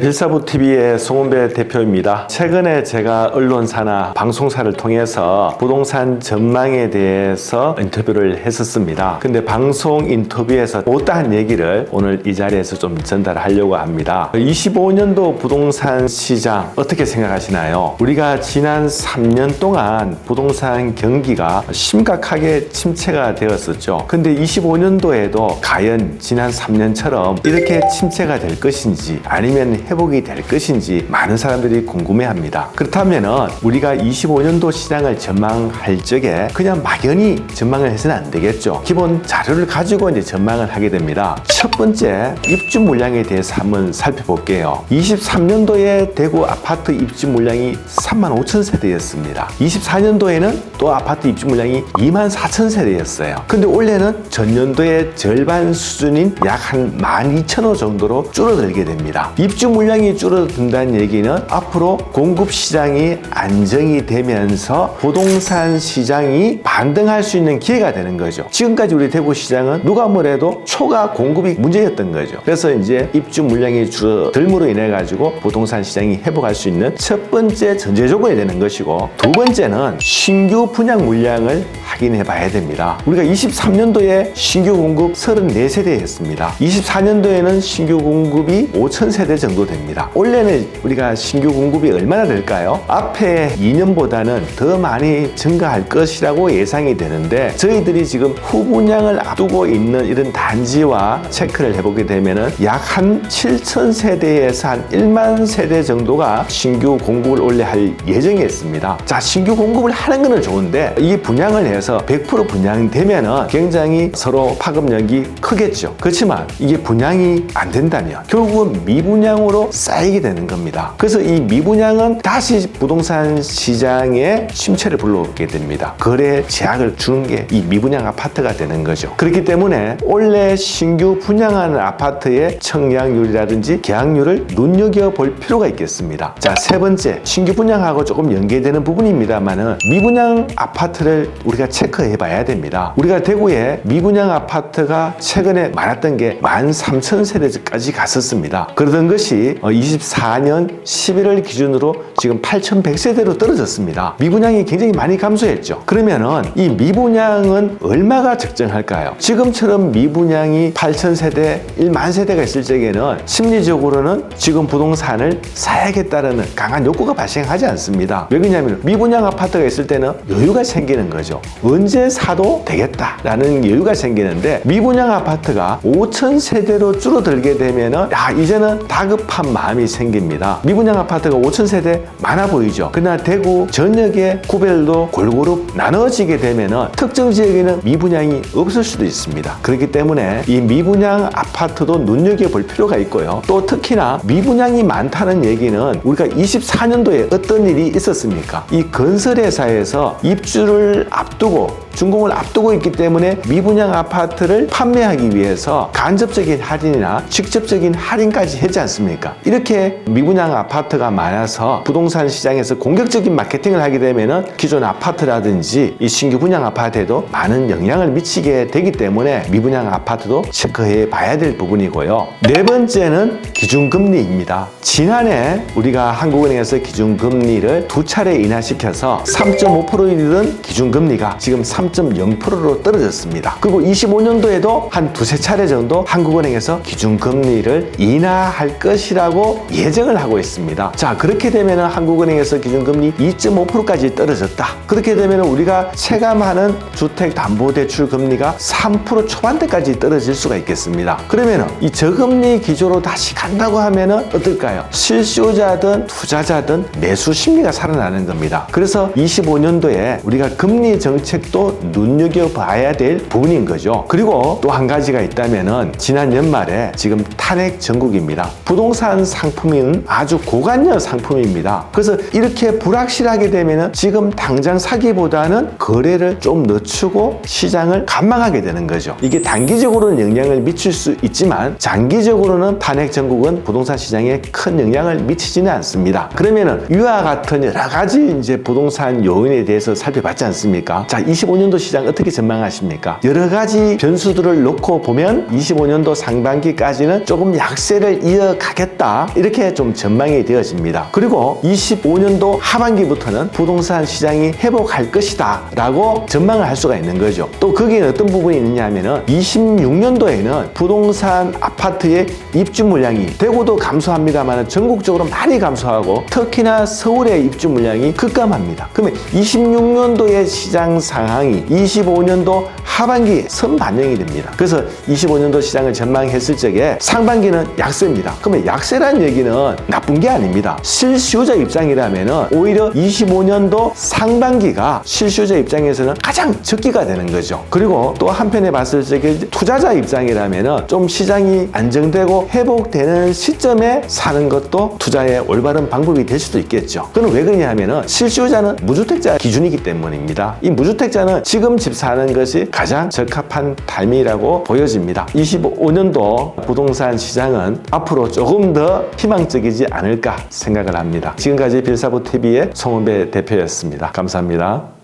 일사부 TV의 송은배 대표입니다. 최근에 제가 언론사나 방송사를 통해서 부동산 전망에 대해서 인터뷰를 했었습니다. 근데 방송 인터뷰에서 못다한 얘기를 오늘 이 자리에서 좀 전달하려고 합니다. 25년도 부동산 시장 어떻게 생각하시나요? 우리가 지난 3년 동안 부동산 경기가 심각하게 침체가 되었었죠. 근데 25년도에도 과연 지난 3년처럼 이렇게 침체가 될 것인지 아니면 회복이 될 것인지 많은 사람들이 궁금해합니다. 그렇다면 우리가 25년도 시장을 전망할 적에 그냥 막연히 전망을 해서는 안 되겠죠. 기본 자료를 가지고 이제 전망을 하게 됩니다. 첫 번째 입주 물량에 대해서 한번 살펴볼게요. 23년도에 대구 아파트 입주 물량이 3만 5천 세대였습니다. 24년도에는 또 아파트 입주 물량이 2만 4천 세대였어요. 근데 올해는 전년도의 절반 수준인 약 한 12,000호 정도로 줄어들게 됩니다. 입주 물량이 줄어든다는 얘기는 앞으로 공급 시장이 안정이 되면서 부동산 시장이 반등할 수 있는 기회가 되는 거죠. 지금까지 우리 대구 시장은 누가 뭐래도 초과 공급이 문제였던 거죠. 그래서 이제 입주 물량이 줄어들므로 인해 가지고 부동산 시장이 회복할 수 있는 첫 번째 전제 조건이 되는 것이고 두 번째는 신규 분양 물량을 확인해 봐야 됩니다. 우리가 23년도에 신규 공급 34세대였습니다. 24년도에는 신규 공급이 5천 세대 정도 됩니다. 올해는 우리가 신규 공급이 얼마나 될까요? 앞에 2년보다는 더 많이 증가할 것이라고 예상이 되는데 저희들이 지금 후분양을 앞두고 있는 이런 단지와 체크를 해보게 되면은 약 한 7천 세대에서 한 1만 세대 정도가 신규 공급을 올해 할 예정이었습니다. 자, 신규 공급을 하는 거는 좋은데 이 분양을 해서 100% 분양되면은 굉장히 서로 파급력이 크겠죠. 그렇지만 이게 분양이 안 된다면 결국은 미분양으로 쌓이게 되는 겁니다. 그래서 이 미분양은 다시 부동산 시장에 침체를 불러오게 됩니다. 거래 제약을 주는 게 이 미분양 아파트가 되는 거죠. 그렇기 때문에 올해 신규 분양하는 아파트의 청약률이라든지 계약률을 눈여겨볼 필요가 있겠습니다. 자, 세 번째, 신규 분양하고 조금 연계되는 부분입니다만은 미분양 아파트를 우리가 체크해 봐야 됩니다. 우리가 대구에 미분양 아파트가 최근에 많았던 게 13,000세대까지 갔었습니다. 그러던 것이 24년 11월 기준으로 지금 8,100세대로 떨어졌습니다. 미분양이 굉장히 많이 감소했죠. 그러면은 이 미분양은 얼마가 적정할까요? 지금처럼 미분양이 8,000세대, 1만 세대가 있을 적에는 심리적으로는 지금 부동산을 사야겠다는 강한 욕구가 발생하지 않습니다. 왜 그러냐면 미분양 아파트가 있을 때는 여유가 생기는 거죠. 언제 사도 되겠다라는 여유가 생기는데 미분양 아파트가 5천 세대로 줄어들게 되면은 야 이제는 다급한 마음이 생깁니다. 미분양 아파트가 5천 세대 많아 보이죠. 그러나 대구 전역의 구별도 골고루 나눠지게 되면은 특정 지역에는 미분양이 없을 수도 있습니다. 그렇기 때문에 이 미분양 아파트도 눈여겨볼 필요가 있고요. 또 특히나 미분양이 많다는 얘기는 우리가 24년도에 어떤 일이 있었습니까? 이 건설회사에서 입주를 앞두고 추워 준공을 앞두고 있기 때문에 미분양 아파트를 판매하기 위해서 간접적인 할인이나 직접적인 할인까지 했지 않습니까? 이렇게 미분양 아파트가 많아서 부동산 시장에서 공격적인 마케팅을 하게 되면은 기존 아파트라든지 이 신규 분양 아파트에도 많은 영향을 미치게 되기 때문에 미분양 아파트도 체크해 봐야 될 부분이고요. 네 번째는 기준금리입니다. 지난해 우리가 한국은행에서 기준금리를 두 차례 인하시켜서 3.5%이던 기준금리가 지금 3.0%로 떨어졌습니다. 그리고 25년도에도 한 두세 차례 정도 한국은행에서 기준금리를 인하할 것이라고 예정을 하고 있습니다. 자, 그렇게 되면 한국은행에서 기준금리 2.5%까지 떨어졌다. 그렇게 되면 우리가 체감하는 주택담보대출 금리가 3% 초반대까지 떨어질 수가 있겠습니다. 그러면 이 저금리 기조로 다시 간다고 하면 어떨까요? 실수요자든 투자자든 매수 심리가 살아나는 겁니다. 그래서 25년도에 우리가 금리 정책도 눈여겨봐야 될 부분인 거죠. 그리고 또 한 가지가 있다면은 지난 연말에 지금 탄핵 전국입니다. 부동산 상품은 아주 고관여 상품입니다. 그래서 이렇게 불확실하게 되면은 지금 당장 사기보다는 거래를 좀 늦추고 시장을 관망하게 되는 거죠. 이게 단기적으로는 영향을 미칠 수 있지만 장기적으로는 탄핵 전국은 부동산 시장에 큰 영향을 미치지는 않습니다. 그러면은 이와 같은 여러 가지 이제 부동산 요인에 대해서 살펴봤지 않습니까? 자, 25년 25년도 시장 어떻게 전망하십니까? 여러 가지 변수들을 놓고 보면 25년도 상반기까지는 조금 약세를 이어가겠다 이렇게 좀 전망이 되어집니다. 그리고 25년도 하반기부터는 부동산 시장이 회복할 것이다 라고 전망을 할 수가 있는 거죠. 또 거기에 어떤 부분이 있느냐 하면은 26년도에는 부동산 아파트의 입주 물량이 대구도 감소합니다만 전국적으로 많이 감소하고 특히나 서울의 입주 물량이 급감합니다. 그러면 26년도의 시장 상황 이 25년도 하반기에 선반영이 됩니다. 그래서 25년도 시장을 전망했을 적에 상반기는 약세입니다. 그러면 약세란 얘기는 나쁜 게 아닙니다. 실수요자 입장이라면 오히려 25년도 상반기가 실수요자 입장에서는 가장 적기가 되는 거죠. 그리고 또 한편에 봤을 적에 투자자 입장이라면 좀 시장이 안정되고 회복되는 시점에 사는 것도 투자의 올바른 방법이 될 수도 있겠죠. 그건 왜 그러냐 하면은 실수요자는 무주택자 기준이기 때문입니다. 이 무주택자는 지금 집 사는 것이 가장 적합한 타임이라고 보여집니다. 25년도 부동산 시장은 앞으로 조금 더 희망적이지 않을까 생각을 합니다. 지금까지 빌사보 TV의 송은배 대표였습니다. 감사합니다.